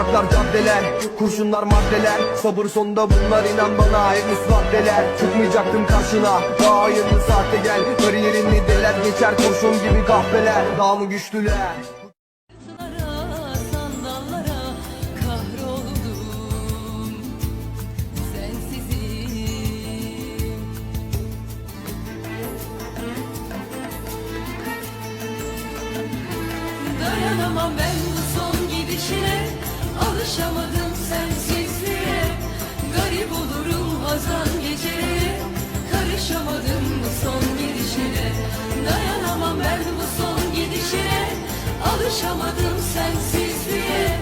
Sokaklar caddeler Kurşunlar maddeler. Sabır sonunda bunlar inan bana Henüz maddeler Çıkmayacaktım karşına Daha hayırlı saatte gel. Kariyerini deler geçer kurşun gibi kahveler Daha mı güçlüler? Dayanamam ben Alışamadım sensizliğe. Garip olurum hazan geceleri Karışamadım bu son gidişine. Dayanamam ben bu son gidişine Alışamadım sensizliğe.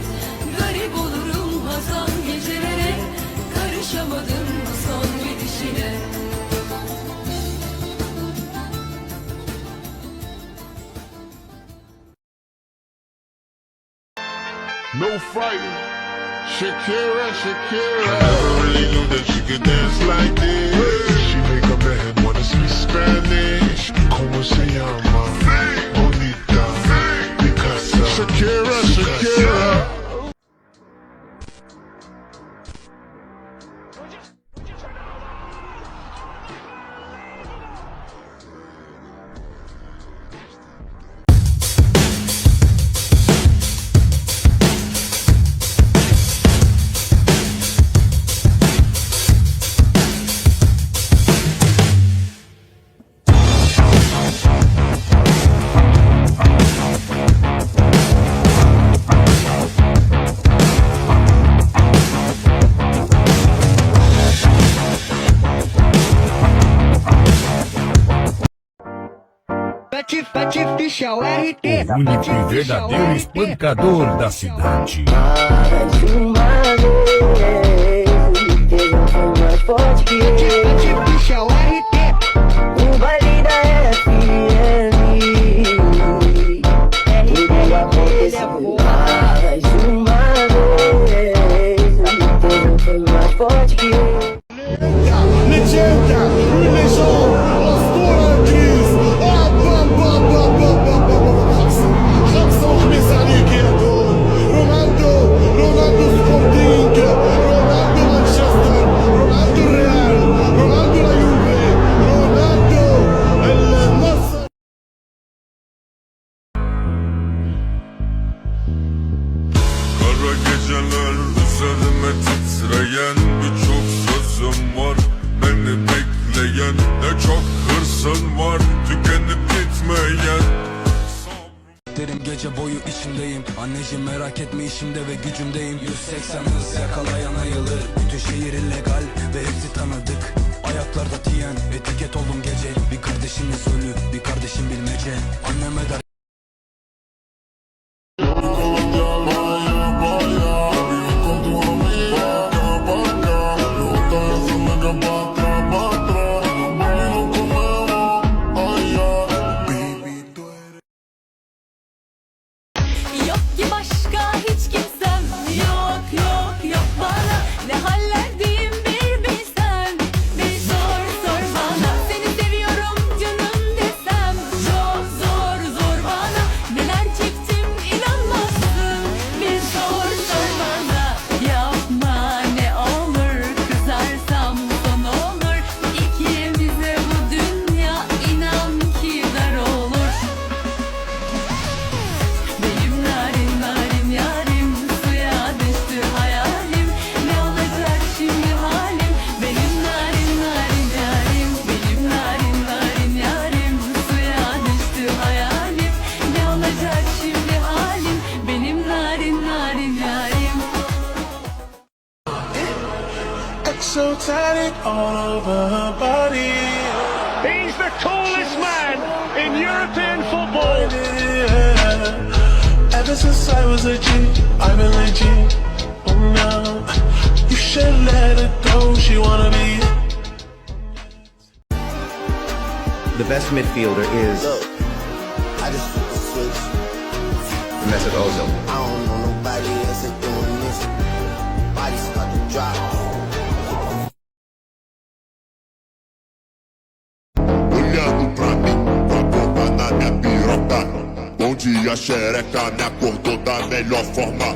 Garip olurum hazan gecelere Karışamadım bu son gidişine No fighting. Shakira, Shakira. I never really knew that she could dance like this. She make a man wanna speak Spanish. Como se llama? Patife, patife, chau, RT. O único e verdadeiro espancador da cidade. Mais uma vez, foi mais forte que geceler üzerime titreyen birçok sözüm var. Beni bekleyen ne çok hırsın var. Tükenip gitmeyen. Derim gece boyu içindeyim Anneciğim merak etme işimde ve gücümdeyim. 180 hız yakalayan ayılır Bütün şehir illegal ve hepsi tanıdık. Ayaklarda tiyen etiket oldum gece. Bir kardeşimiz ölü bir kardeşim bilmece. Anneme der Boy. Exotic all over her body. He's the tallest man in European football. Ever since I was a G, I've been legit. Oh no, you should let it go. She wanna be. the best midfielder is I just flip the switch. Mesut Ozil. Dia xereca, me acordou da melhor forma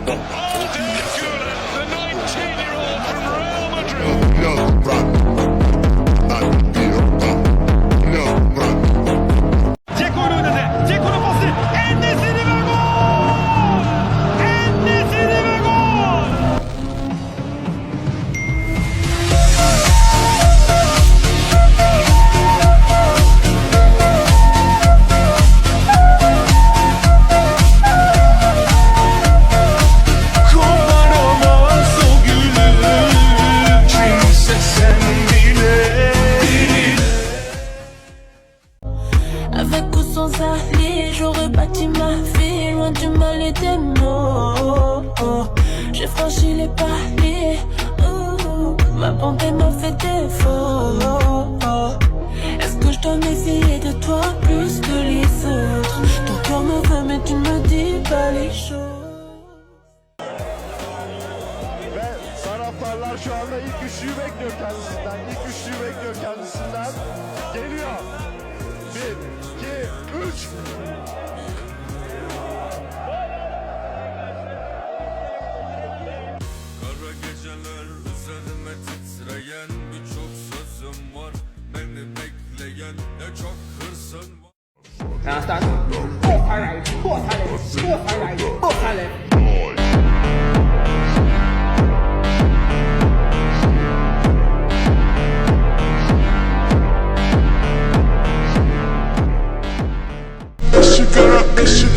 j'aurais bâti ma vie loin du mal et des mots. J'ai franchi les paliers, ma bonté m'a fait défaut. Est-ce que je dois m'essayer de toi plus que les autres? Ton cœur me veut mais tu ne me dis pas les choses. şu anda ilk üçlüyü bekliyor kendisinden. üç. Kara geceler üzerime titreyen Birçok sözüm var. Beni bekleyen Ne çok hırsın var. Now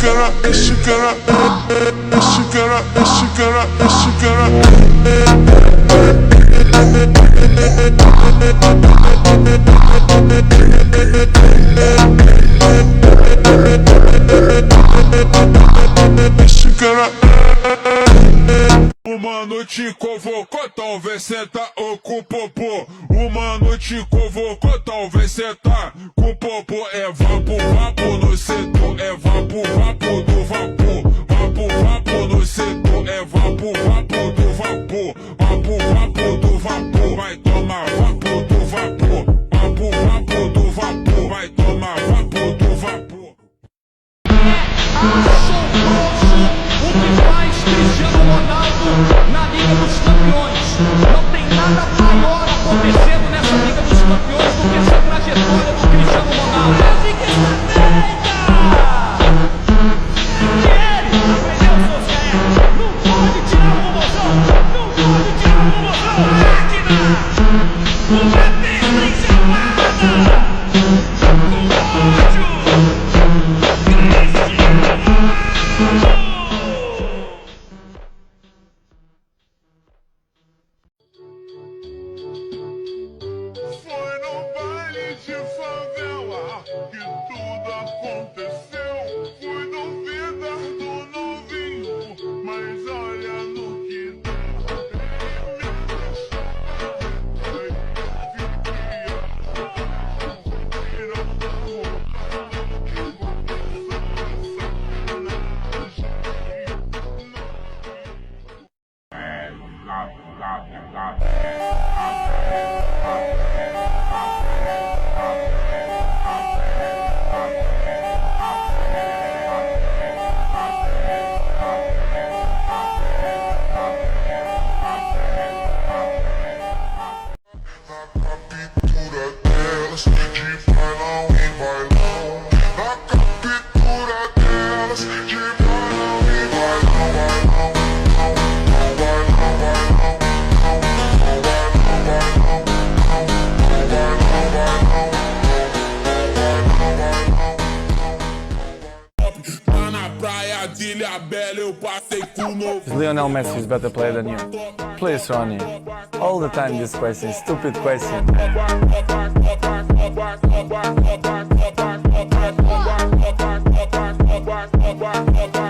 gonna, is she gonna, is she gonna, is she gonna, is she gonna? Is she convocou, talvez cê tá com popô. O mano convocou, talvez cê tá com popô. É vapor. O que faz Cristiano Ronaldo na Liga dos Campeões? Lionel Messi is better player than you. Please, Ronnie. All the time this question, stupid question. Upward, upward, upward